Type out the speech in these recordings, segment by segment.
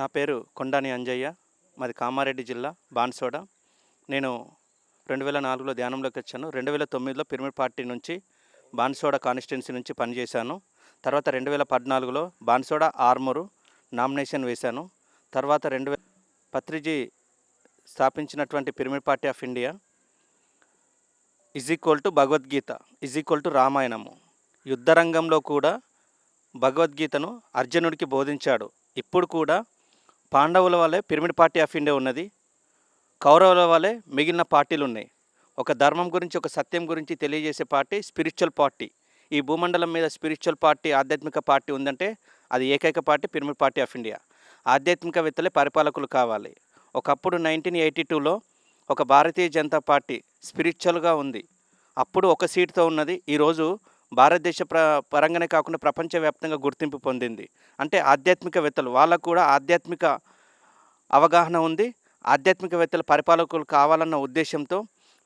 నా పేరు కొండాని అంజయ్య. మాది కామారెడ్డి జిల్లా బాన్సోడ. నేను రెండు వేల నాలుగులో ధ్యానంలోకి వచ్చాను. రెండు వేల తొమ్మిదిలో పిరమిడ్ పార్టీ నుంచి బాన్సోడ కాన్స్టిట్యున్సీ నుంచి పనిచేశాను. తర్వాత రెండు వేల పద్నాలుగులో బాన్సోడ ఆర్మరు నామినేషన్ వేశాను. తర్వాత రెండు వేల పత్రిజీ స్థాపించినటువంటి pyramid party of India. Is equal to Bhagavad Gita is equal to రామాయణము. యుద్ధరంగంలో కూడా భగవద్గీతను అర్జునుడికి బోధించాడు. ఇప్పుడు కూడా పాండవుల వల్లే పిరమిడ్ పార్టీ ఆఫ్ ఇండియా ఉన్నది కౌరవుల వల్లే మిగిలిన పార్టీలు ఉన్నాయి. ఒక ధర్మం గురించి ఒక సత్యం గురించి తెలియజేసే పార్టీ స్పిరిచువల్ పార్టీ. ఈ భూమండలం మీద స్పిరిచువల్ పార్టీ ఆధ్యాత్మిక పార్టీ ఉందంటే అది ఏకైక party pyramid party of India. ఆధ్యాత్మికవేత్తలే పరిపాలకులు కావాలి. ఒకప్పుడు నైన్టీన్ ఎయిటీ టూలో ఒక భారతీయ జనతా పార్టీ స్పిరిచువల్గా ఉంది. అప్పుడు ఒక సీటుతో ఉన్నది. ఈరోజు భారతదేశ ప్ర పరంగానే కాకుండా ప్రపంచవ్యాప్తంగా గుర్తింపు పొందింది. అంటే ఆధ్యాత్మికవేత్తలు వాళ్ళకు కూడా ఆధ్యాత్మిక అవగాహన ఉంది. ఆధ్యాత్మికవేత్తల పరిపాలకులు కావాలన్న ఉద్దేశంతో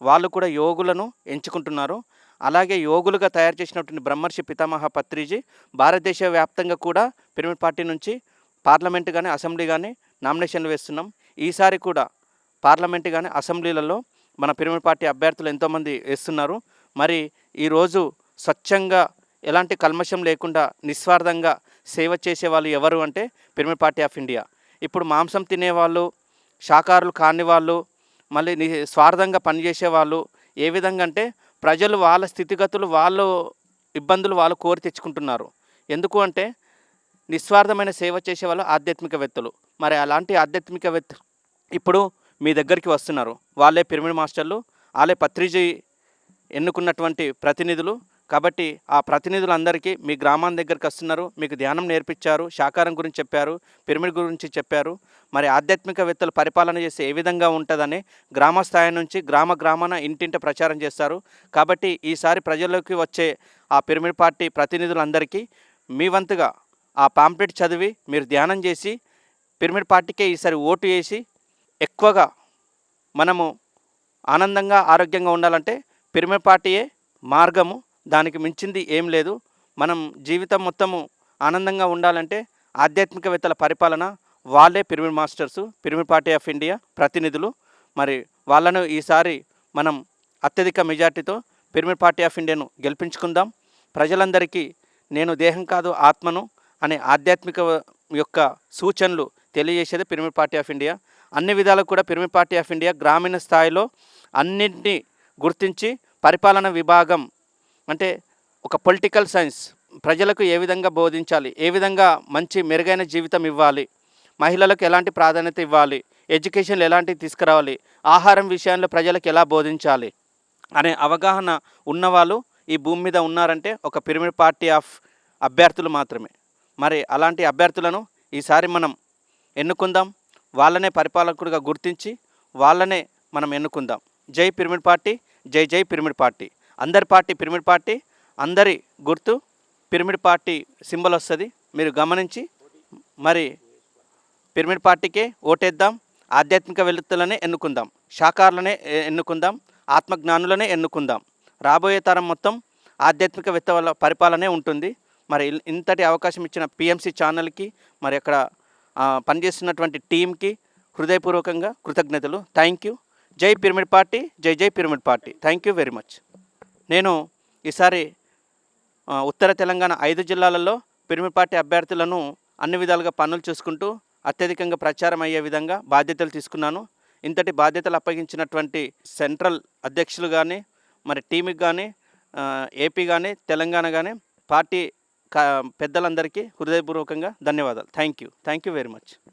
వాళ్ళు కూడా యోగులను ఎంచుకుంటున్నారు. అలాగే యోగులుగా తయారు చేసినటువంటి బ్రహ్మర్షి పితామహ పత్రిజీ భారతదేశ వ్యాప్తంగా కూడా పిరమిడ్ పార్టీ నుంచి పార్లమెంట్ కానీ అసెంబ్లీ కానీ నామినేషన్లు వేస్తున్నాం. ఈసారి కూడా పార్లమెంట్ కానీ అసెంబ్లీలలో మన పిరమిడ్ పార్టీ అభ్యర్థులు ఎంతోమంది వేస్తున్నారు. మరి ఈరోజు స్వచ్ఛంగా ఎలాంటి కల్మషం లేకుండా నిస్వార్థంగా సేవ చేసే వాళ్ళు ఎవరు అంటే పిరమిడ్ పార్టీ ఆఫ్ ఇండియా. ఇప్పుడు మాంసం తినేవాళ్ళు శాకారులు కాని వాళ్ళు మళ్ళీ ని స్వార్థంగా పనిచేసే వాళ్ళు ఏ విధంగా అంటే ప్రజలు వాళ్ళ స్థితిగతులు వాళ్ళు ఇబ్బందులు వాళ్ళు కోరి తెచ్చుకుంటున్నారు. ఎందుకు అంటే నిస్వార్థమైన సేవ చేసే వాళ్ళు ఆధ్యాత్మికవేత్తలు. మరి అలాంటి ఆధ్యాత్మికవేత్త ఇప్పుడు మీ దగ్గరికి వస్తున్నారు. వాళ్ళే పిరమిడ్ మాస్టర్లు వాళ్ళే పత్రిజీ ఎన్నుకున్నటువంటి ప్రతినిధులు కాబట్టి ఆ ప్రతినిధులందరికీ మీ గ్రామం దగ్గరికి వస్తున్నారు మీకు ధ్యానం నేర్పించారు శాకారం గురించి చెప్పారు పిరమిడ్ గురించి చెప్పారు. మరి ఆధ్యాత్మికవేత్తలు పరిపాలన చేస్తే ఏ విధంగా ఉంటుందని గ్రామ స్థాయి నుంచి గ్రామ గ్రామాన ఇంటింట ప్రచారం చేస్తారు. కాబట్టి ఈసారి ప్రజల్లోకి వచ్చే ఆ పిరమిడ్ పార్టీ ప్రతినిధులందరికీ మీ వంతుగా ఆ పాంప్లెట్ చదివి మీరు ధ్యానం చేసి పిరమిడ్ పార్టీకే ఈసారి ఓటు వేసి ఎక్కువగా మనము ఆనందంగా ఆరోగ్యంగా ఉండాలంటే పిరమిడ్ పార్టీయే మార్గము. దానికి మించింది ఏం లేదు. మనం జీవితం మొత్తము ఆనందంగా ఉండాలంటే ఆధ్యాత్మికవేత్తల పరిపాలన వాళ్ళే pyramid masters pyramid party of India ప్రతినిధులు. మరి వాళ్ళను ఈసారి మనం అత్యధిక మెజార్టీతో పిరమిడ్ పార్టీ ఆఫ్ ఇండియాను గెలిపించుకుందాం. ప్రజలందరికీ నేను దేహం కాదు ఆత్మను అనే ఆధ్యాత్మిక యొక్క సూచనలు తెలియజేసేది పిరమిడ్ పార్టీ ఆఫ్ ఇండియా. అన్ని విధాలకు కూడా పిరమిడ్ పార్టీ ఆఫ్ ఇండియా గ్రామీణ స్థాయిలో అన్నింటినీ గుర్తించి పరిపాలన విభాగం అంటే ఒక పొలిటికల్ సైన్స్ ప్రజలకు ఏ విధంగా బోధించాలి? ఏ విధంగా మంచి మెరుగైన జీవితం ఇవ్వాలి? మహిళలకు ఎలాంటి ప్రాధాన్యత ఇవ్వాలి? ఎడ్యుకేషన్లు ఎలాంటివి తీసుకురావాలి? ఆహారం విషయంలో ప్రజలకు ఎలా బోధించాలి? అనే అవగాహన ఉన్నవాళ్ళు ఈ భూమి మీద ఉన్నారంటే ఒక పిరమిడ్ పార్టీ ఆఫ్ అభ్యర్థులు మాత్రమే. మరి అలాంటి అభ్యర్థులను ఈసారి మనం ఎన్నుకుందాం? వాళ్ళనే పరిపాలకుడిగా గుర్తించి వాళ్ళనే మనం ఎన్నుకుందాం. జై పిరమిడ్ పార్టీ జై జై పిరమిడ్ పార్టీ అందరి పార్టీ పిరమిడ్ పార్టీ అందరి గుర్తు పిరమిడ్ పార్టీ సింబల్ వస్తుంది. మీరు గమనించి మరి పిరమిడ్ పార్టీకే ఓటేద్దాం ఆధ్యాత్మిక వెలుతులనే ఎన్నుకుందాం శాకారులనే ఎన్నుకుందాం ఆత్మజ్ఞానులనే ఎన్నుకుందాం. రాబోయే తరం మొత్తం ఆధ్యాత్మిక వెత్త వల్ల పరిపాలనే ఉంటుంది. మరి ఇంతటి అవకాశం ఇచ్చిన పిఎంసి ఛానల్కి మరి అక్కడ పనిచేస్తున్నటువంటి టీంకి హృదయపూర్వకంగా కృతజ్ఞతలు. Thank you. జై పిరమిడ్ పార్టీ జై జై pyramid party. Thank you very much. నేను ఈసారి ఉత్తర తెలంగాణ ఐదు జిల్లాలలో పిరమిడ్ పార్టీ అభ్యర్థులను అన్ని విధాలుగా పనులు చూసుకుంటూ అత్యధికంగా ప్రచారం అయ్యే విధంగా బాధ్యతలు తీసుకున్నాను. ఇంతటి బాధ్యతలు అప్పగించినటువంటి సెంట్రల్ అధ్యక్షులు కానీ మరి టీంకి కానీ ఏపీ కానీ తెలంగాణ కానీ పార్టీ కా- పెద్దలందరికీ హృదయపూర్వకంగా ధన్యవాదాలు. Thank you. Thank you very much.